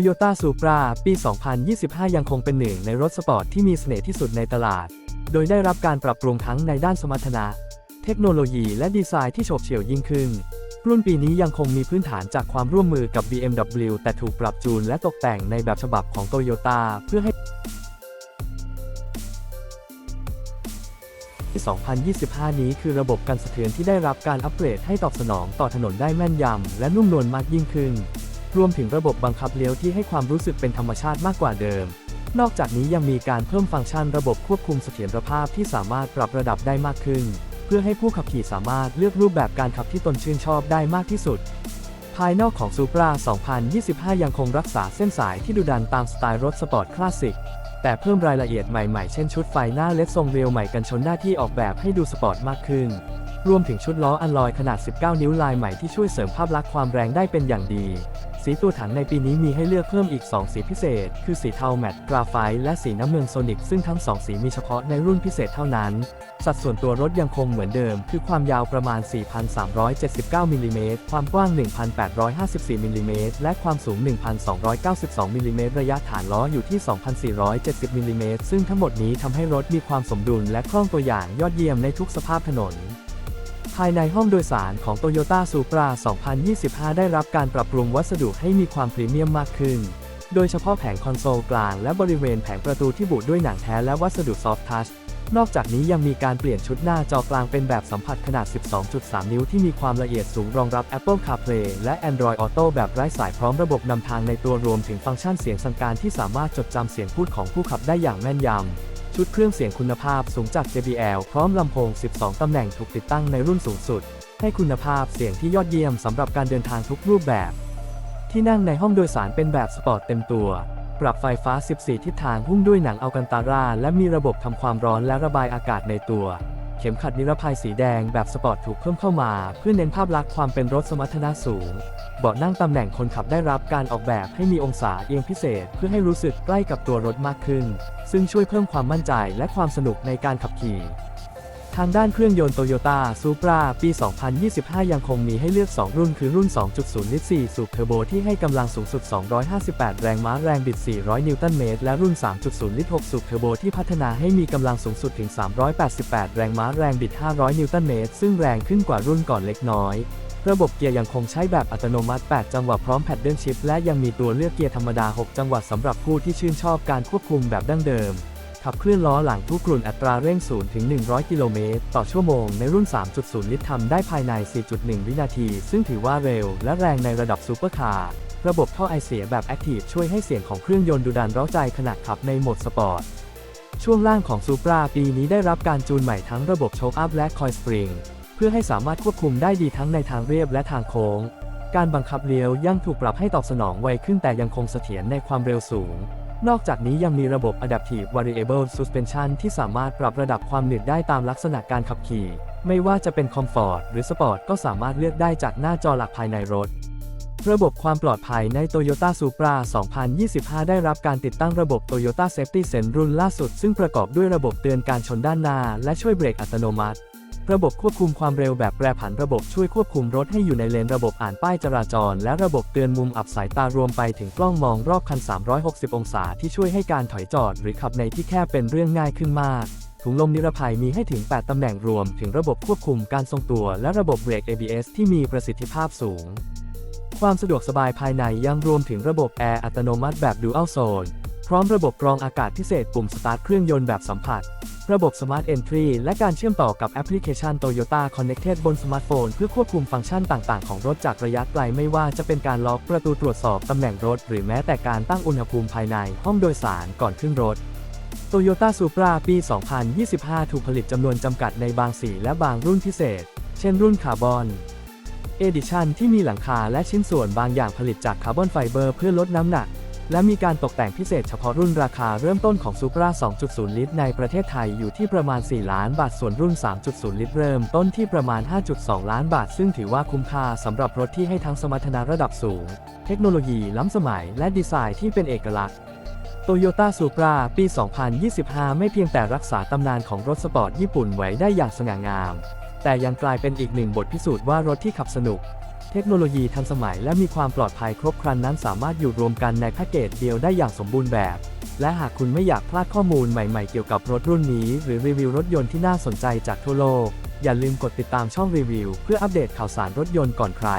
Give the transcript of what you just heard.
Toyota Supra ปี 2025 ยังคงเป็นหนึ่งในรถสปอร์ตที่มีเสน่ห์ที่สุดในตลาด โดยได้รับการปรับปรุงทั้งในด้านสมรรถนะ เทคโนโลยีและดีไซน์ที่โฉบเฉี่ยวยิ่งขึ้น รุ่นปีนี้ยังคงมีพื้นฐานจากความร่วมมือกับ BMW แต่ถูกปรับจูนและตกแต่งในแบบฉบับของ Toyota เพื่อให้ 2025 นี้คือระบบกันสะเทือนที่ได้รับการอัปเกรดให้ตอบสนองต่อถนนได้แม่นยำและนุ่มนวลมากยิ่งขึ้น รวมถึงระบบบังคับเลี้ยวที่ให้ความรู้สึกเป็นธรรมชาติมากกว่าเดิม นอกจากนี้ยังมีการเพิ่มฟังก์ชันระบบควบคุมเสถียรภาพที่สามารถปรับระดับได้มากขึ้น เพื่อให้ผู้ขับขี่สามารถเลือกรูปแบบการขับที่ตนชื่นชอบได้มากที่สุด ภายนอกของ Supra 2025 ยังคงรักษาเส้นสายที่ดุดันตามสไตล์รถสปอร์ตคลาสสิกแต่เพิ่มรายละเอียดใหม่ๆ เช่นชุดไฟหน้าเลดทรงเรียวใหม่กันชนหน้าที่ออกแบบให้ดูสปอร์ตมากขึ้น รวมถึงชุดล้ออัลลอยขนาด 19 นิ้วลายใหม่ที่ช่วยเสริมภาพลักษณ์ความแรงได้เป็นอย่างดี สีตัวถังในปีนี้มีให้เลือกเพิ่มอีก 2 สีพิเศษ คือสีเทาแมตต์กราไฟต์และสีน้ำเมืองโซนิกซึ่งทั้ง 2 สีมีเฉพาะในรุ่นพิเศษเท่านั้น สัดส่วนตัวรถยังคงเหมือนเดิม คือความยาวประมาณ 4,379มิลลิเมตรความกว้าง 1,854มิลลิเมตรและความสูง 1,292มิลลิเมตรระยะฐานล้ออยู่ที่ 2,470มิลลิเมตรซึ่งทั้งหมดนี้ทำให้รถมีความสมดุลและคล่องตัวอย่างยอดเยี่ยมในทุกสภาพถนนายในห้องโดยสารของ Toyota Supra 2025 ได้รับการปรับปรุงวัสดุให้มีความพรีเมียมมากขึ้น โดยเฉพาะแผงคอนโซลกลางและบริเวณแผงประตูที่บุด้วยหนังแท้และวัสดุซอฟทัช นอกจากนี้ยังมีการเปลี่ยนชุดหน้าจอกลางเป็นแบบสัมผัสขนาด 12.3 นิ้วที่มีความละเอียดสูงรองรับ Apple CarPlay และ Android Auto แบบไร้สายพร้อมระบบนำทางในตัวรวมถึงฟังก์ชันเสียงสั่งการที่สามารถจดจำเสียงพูดของผู้ขับได้อย่างแม่นยำ ชุดเครื่องเสียงคุณภาพสูงจาก JBL พร้อมลำโพง 12 ตำแหน่งถูกติดตั้งในรุ่นสูงสุด ให้คุณภาพเสียงที่ยอดเยี่ยมสำหรับการเดินทางทุกรูปแบบ ที่นั่งในห้องโดยสารเป็นแบบสปอร์ตเต็มตัว ปรับไฟฟ้า 14 ทิศทางหุ้มด้วยหนังอัลกันตารา และมีระบบทำความร้อนและระบายอากาศในตัว เข็มขัดนิรภัยสีแดงแบบสปอร์ตถูกเพิ่มเข้ามา เพื่อเน้นภาพลักษณ์ความเป็นรถสมรรถนะสูง เบาะนั่งตำแหน่งคนขับได้รับการออกแบบให้มีองศาเอียงพิเศษ เพื่อให้รู้สึกใกล้กับตัวรถมากขึ้น ซึ่งช่วยเพิ่มความมั่นใจและความสนุกในการขับขี่ ทางด้านเครื่องยนต์โตโยต้าซูปราปี 2025 ยังคงมีให้เลือก 2 รุ่นคือรุ่น 2.0 ลิตร 4 สูบเทอร์โบที่ให้กำลังสูงสุด 258 แรงม้าแรงบิด 400 นิวตันเมตร และรุ่น 3.0 ลิตร 6 สูบเทอร์โบที่พัฒนาให้มีกำลังสูงสุดถึง 388 แรงม้าแรงบิด 500 นิวตันเมตร ซึ่งแรงขึ้นกว่ารุ่นก่อนเล็กน้อยระบบเกียร์ยังคงใช้แบบอัตโนมัติ 8 จังหวะพร้อมแพดเดิลชิฟและยังมีตัวเลือกเกียร์ธรรมดา 6 จังหวะสำหรับผู้ที่ชื่นชอบการควบคุมแบบดั้งเดิม ขับเคลื่อนล้อหลังทุกกลุ่นอัตราเร่ง 0 ถึง 100 กิโลเมตร ต่อชั่วโมงในรุ่น 3.0 ลิตรทำได้ภายใน 4.1 วินาที ซึ่งถือว่าเร็วและแรงในระดับซูเปอร์คาร์ ระบบท่อไอเสียแบบแอคทีฟช่วยให้เสียงของเครื่องยนต์ดูดันเร้าใจขณะขับในโหมดสปอร์ต ช่วงล่างของซูปราปีนี้ได้รับการจูนใหม่ทั้งระบบโชคอัพและคอยสปริง เพื่อให้สามารถควบคุมได้ดีทั้งในทางเรียบและทางโค้ง การบังคับเลี้ยวยังถูกปรับให้ตอบสนองไวขึ้นแต่ยังคงเสถียรในความเร็วสูง นอกจากนี้ยังมีระบบ Adaptive Variable Suspension ที่สามารถปรับระดับความหนืดได้ตามลักษณะการขับขี่ ไม่ว่าจะเป็นคอมฟอร์ตหรือสปอร์ตก็สามารถเลือกได้จากหน้าจอหลักภายในรถ ระบบความปลอดภัยใน Toyota Supra 2025 ได้รับการติดตั้งระบบ Toyota Safety Sense รุ่นล่าสุด ซึ่งประกอบด้วยระบบเตือนการชนด้านหน้า และช่วยเบรกอัตโนมัติ ระบบควบคุมความเร็วแบบแปรผันระบบช่วยควบคุมรถให้อยู่ในเลนระบบอ่านป้ายจราจร และระบบเตือนมุมอับสายตารวมไปถึงกล้องมองรอบคัน 360 องศาที่ช่วยให้การถอยจอด หรือขับในที่แคบเป็นเรื่องง่ายขึ้นมากถุงลมนิรภัยมีให้ถึง 8 ตำแหน่งรวม ถึงระบบควบคุมการทรงตัว และระบบเบรก ABS ที่มีประสิทธิภาพสูง ความสะดวกสบายภายในยังรวมถึงระบบแอร์อัตโนมัติแบบ Dual Zone พร้อมระบบกรองอากาศพิเศษปุ่มสตาร์ทเครื่องยนต์แบบสัมผัส ระบบ Smart Entry และการเชื่อมต่อกับแอปพลิเคชัน Toyota Connected บนสมาร์ทโฟน เพื่อควบคุมฟังก์ชันต่างๆ ของรถจากระยะไกลไม่ว่าจะเป็นการล็อกประตูตรวจสอบตำแหน่งรถ หรือแม้แต่การตั้งอุณหภูมิภายในห้องโดยสารก่อนขึ้นรถ Toyota Supra ปี 2025 ถูกผลิตจำนวนจำกัดในบางสีและบางรุ่นพิเศษ เช่นรุ่นคาร์บอนเอดิชันที่มีหลังคาและชิ้นส่วนบางอย่างผลิตจากคาร์บอนไฟเบอร์เพื่อลดน้ำหนัก และมีการตกแต่งพิเศษเฉพาะรุ่นราคาเริ่มต้นของ Supra 2.0 ลิตร ในประเทศไทยอยู่ที่ประมาณ 4 ล้านบาท ส่วนรุ่น 3.0 ลิตร เริ่มต้นที่ประมาณ 5.2 ล้านบาท ซึ่งถือว่าคุ้มค่าสำหรับรถที่ให้ทั้งสมรรถนะระดับสูง เทคโนโลยีล้ำสมัยและดีไซน์ที่เป็นเอกลักษณ์ Toyota Supra ปี 2025 ไม่เพียงแต่รักษาตำนานของรถสปอร์ตญี่ปุ่นไว้ได้อย่างสง่างาม แต่ยังกลายเป็นอีกหนึ่งบทพิสูจน์ว่ารถที่ขับสนุก เทคโนโลยีทันสมัยและมีความปลอดภัยครบครันนั้นสามารถอยู่รวมกันในแพ็กเกจเดียวได้อย่างสมบูรณ์แบบ และหากคุณไม่อยากพลาดข้อมูลใหม่ๆเกี่ยวกับรถรุ่นนี้ หรือรีวิวรถยนต์ที่น่าสนใจจากทั่วโลก อย่าลืมกดติดตามช่องรีวิว เพื่ออัปเดตข่าวสารรถยนต์ก่อนใคร